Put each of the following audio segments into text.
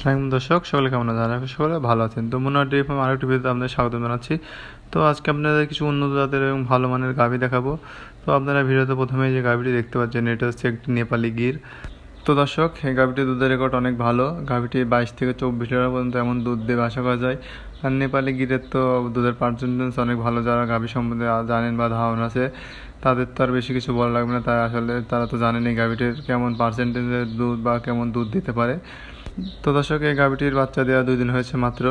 আসসালাম দর্শক, সকলে কেমন আছেন? আশা সকলে ভালো আছেন। তো মনে হয় ফার্ম আরেকটি ভিডিওতে আপনাদের স্বাগত জানাচ্ছি। তো আজকে আপনাদের কিছু উন্নত জাতের এবং ভালো মানের গাভি দেখাবো। তো আপনারা ভিডিওতে প্রথমে যে গাভিটি দেখতে পাচ্ছেন, এটা হচ্ছে একটি নেপালি গির। তো দর্শক, এই গাভিটির দুধের রেকর্ড অনেক ভালো। গাভিটি বাইশ থেকে চব্বিশ লিটার পর্যন্ত এমন দুধ দেবে আশা করা যায়। আর নেপালি গিরের তো দুধের পার্সেন্টেজ অনেক ভালো। যারা গাভি সম্বন্ধে জানেন বা ধারণা আছে, তাদের তো আর বেশি কিছু বলা লাগবে না। তারা আসলে তারা তো জানেন এই গাভিটির কেমন পার্সেন্টেজের দুধ বা কেমন দুধ দিতে পারে। তো দর্শক এই গাভিটির বাচ্চা দেওয়া দুই দিন হয়েছে মাত্র।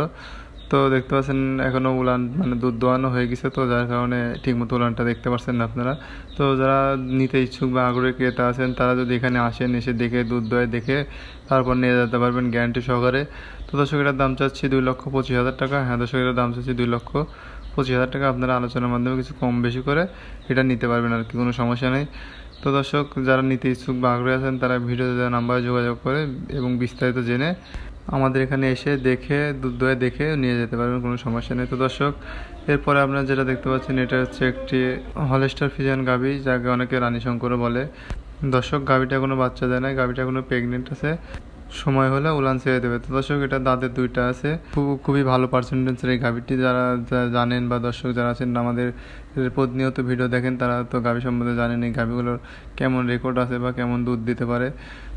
তো দেখতে পাচ্ছেন এখনও উলান মানে দুধ দোয়ানো হয়ে গেছে, তো যার কারণে ঠিকমতো উলানটা দেখতে পাচ্ছেন না আপনারা। তো যারা নিতে ইচ্ছুক বা আগ্রহী ক্রেতা আছেন, তারা যদি এখানে আসেন, এসে দেখে, দুধ দোয় দেখে, তারপর নিয়ে যেতে পারবেন গ্যারান্টি সহকারে। তো দর্শক এটার দাম চাচ্ছি দুই লক্ষ পঁচিশ হাজার টাকা হ্যাঁ দর্শক এটার দাম চাচ্ছি দুই লক্ষ পঁচিশ হাজার টাকা। আপনারা আলোচনার মাধ্যমে কিছু কম বেশি করে এটা নিতে পারবেন আর কি, কোনো সমস্যা নেই। তো দর্শক, যারা নিতে ইচ্ছুক বা আগ্রহী আছেন, তারা ভিডিওতে দেওয়া নাম্বারে যোগাযোগ করে এবং বিস্তারিত জেনে আমাদের এখানে এসে দেখে দুধ দয়ে দেখে নিয়ে যেতে পারবেন, কোনো সমস্যা নেই। তো দর্শক, এরপরে আপনারা যেটা দেখতে পাচ্ছেন, এটা হচ্ছে একটি হলেস্টার ফিজিয়ান গাভি, যাকে অনেকে রানী শঙ্কর বলে। দর্শক, গাভিটা কোনো বাচ্চা দেয় না গাভিটা কোনো প্রেগনেন্ট আছে। সময় হলে উলান ছেড়ে দেবে। তো দর্শক, এটা দাঁতের দুইটা আছে। খুব, খুবই ভালো পার্সেন্টেজের এই গাভিটি যারা জানেন বা দর্শক যারা আছেন, আমাদের প্রতিনিয়ত ভিডিও দেখেন, তারা তো গাভি সম্বন্ধে জানেন এই গাভিগুলোর কেমন রেকর্ড আছে বা কেমন দুধ দিতে পারে।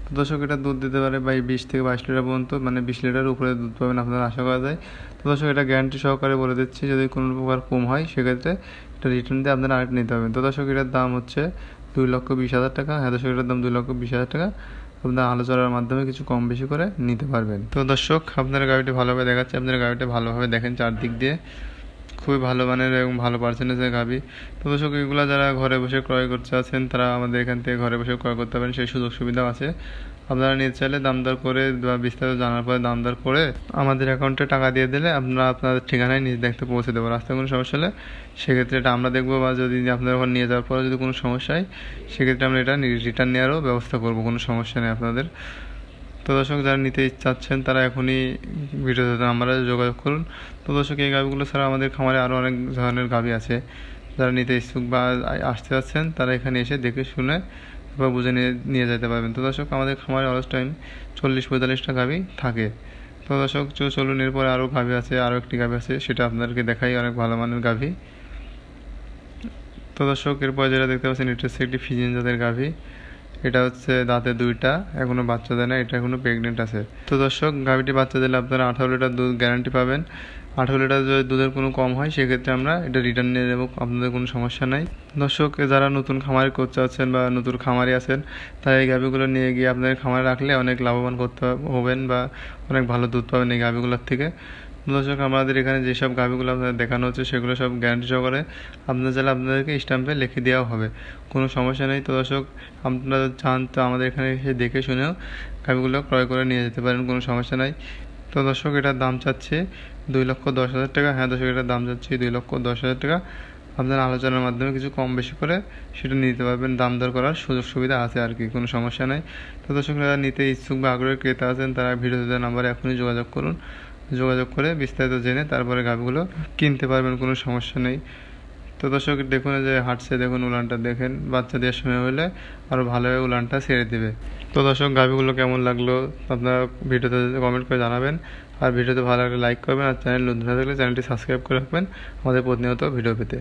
তো দর্শক, এটা দুধ দিতে পারে বা বিশ থেকে বাইশ লিটার পর্যন্ত মানে বিশ লিটার উপরে দুধ পাবেন আপনারা আশা করা যায়। তো দর্শক, এটা গ্যারান্টি সহকারে বলে দিচ্ছি, যদি কোনো প্রকার কম হয়, সেক্ষেত্রে এটা রিটার্ন দিয়ে আপনারা আরেকটা নিতে পারবেন। তো দর্শক, এটার দাম হচ্ছে দুই লক্ষ বিশ হাজার টাকা। হ্যাঁ দর্শক, এটার দাম দুই লক্ষ বিশ হাজার টাকা। আপনার আলোচনার মাধ্যমে কিছু কম বেশি করে নিতে পারবেন। তো দর্শক, আপনার গাড়িটি ভালোভাবে দেখাচ্ছে আপনার গাড়িটা ভালোভাবে দেখেন চারদিক দিয়ে। খুবই ভালো মানের এবং ভালো পার্সেন্টেজের গাভি। তো দর্শক, এগুলো যারা ঘরে বসে ক্রয় করতে আছেন, তারা আমাদের এখান থেকে ঘরে বসে ক্রয় করতে পারেন, সেই সুযোগ সুবিধাও আছে। আপনারা নিতে চাইলে দামদার করে বা বিস্তারিত জানার পরে দামদার করে আমাদের অ্যাকাউন্টে টাকা দিয়ে দিলে আপনারা আপনাদের ঠিকানায় নিজ দেখতে পৌঁছে দেবো। রাস্তায় কোনো সমস্যা হলে সেক্ষেত্রে এটা আমরা দেখব বা যদি আপনাদের ওখানে নিয়ে যাওয়ার পরে যদি কোনো সমস্যা হয়, সেক্ষেত্রে আমরা এটা রিটার্ন নেওয়ারও ব্যবস্থা করব, কোনো সমস্যা নেই আপনাদের। তো দর্শক যারা নিতে চাচ্ছেন, তারা এখনই ভিডিওতে আমরা যোগাযোগ করুন। তো দর্শক, এই গাভিগুলো ছাড়া আমাদের খামারে আরও অনেক ধরনের গাভি আছে। যারা নিতে ইচ্ছুক বা আসতে চাচ্ছেন, তারা এখানে এসে দেখে শুনে বা বুঝে নিয়ে নিয়ে যেতে পারবেন। তো দর্শক, আমাদের খামারে অলস টাইম চল্লিশ পঁয়তাল্লিশটা গাভি থাকে। তো দর্শক চলুন এরপরে আরও গাভি আছে আরও একটি গাভি আছে, সেটা আপনাদেরকে দেখাই অনেক ভালো মানের গাভি তো দর্শক, এরপর যেটা দেখতে পাচ্ছেন, এটা হচ্ছে একটি ফিজিয়ান জাতের গাভি এটা হচ্ছে দাঁতে দুইটা, এখনও বাচ্চা দেয় না, এটা এখনও প্রেগনেন্ট আছে। তো দর্শক, গাভিটি বাচ্চা দিলে আপনারা আঠারো লিটার দুধ গ্যারান্টি পাবেন। আঠারো লিটার যদি দুধের কোনো কম হয়, সেক্ষেত্রে আমরা এটা রিটার্ন নিয়ে দেবো আপনাদের কোনো সমস্যা নাই। দর্শক যারা নতুন খামারি করতে আছেন বা নতুন খামারি আছেন, তারা এই গাভিগুলো নিয়ে গিয়ে আপনাদের খামারে রাখলে অনেক লাভবান করতে হবেন বা অনেক ভালো দুধ পাবেন এই গাভিগুলোর থেকে। দর্শক, আমাদের এখানে যেসব গাভিগুলো আপনাদের দেখানো হচ্ছে, সেগুলো সব গ্যারান্টি সহকারে আপনাদের চাইলে আপনাদেরকে স্ট্যাম্পে লিখে দেওয়া হবে। কোনো সমস্যা নেই তো দর্শক, আপনারা চান তো আমাদের এখানে এসে দেখে শুনেও গাভিগুলো ক্রয় করে নিয়ে যেতে পারেন, কোনো সমস্যা নাই। তো দর্শক, এটার দাম চাচ্ছে দুই লক্ষ দশ হাজার টাকা। হ্যাঁ দর্শক, এটার দাম চাচ্ছে দুই লক্ষ দশ হাজার টাকা। আপনার আলোচনার মাধ্যমে কিছু কম বেশি করে সেটা নিতে পারবেন। দাম দর করার সুযোগ সুবিধা আছে আর কি, কোনো সমস্যা নেই। তো দর্শক, যারা নিতে ইচ্ছুক বা আগ্রহী ক্রেতা আছেন, তারা ভিডিওতে নাম্বারে এখনই যোগাযোগ করুন। যোগাযোগ করে বিস্তারিত জেনে তারপরে গাভিগুলো কিনতে পারবেন, কোনো সমস্যা নেই। তো দর্শক, দেখুন যে হাঁটছে দেখুন উলানটা, দেখেন বাচ্চা দেওয়ার সময় হলে আরও ভালোভাবে উলানটা ছেড়ে দেবে। তো দর্শক গাভিগুলো কেমন লাগল আপনারা ভিডিওতে কমেন্ট করে জানাবেন। আর ভিডিওতে ভালো লাগলে লাইক করবেন, আর চ্যানেল নতুন থাকলে চ্যানেলটি সাবস্ক্রাইব করে রাখবেন আমাদের প্রতিনিয়ত ভিডিও পেতে।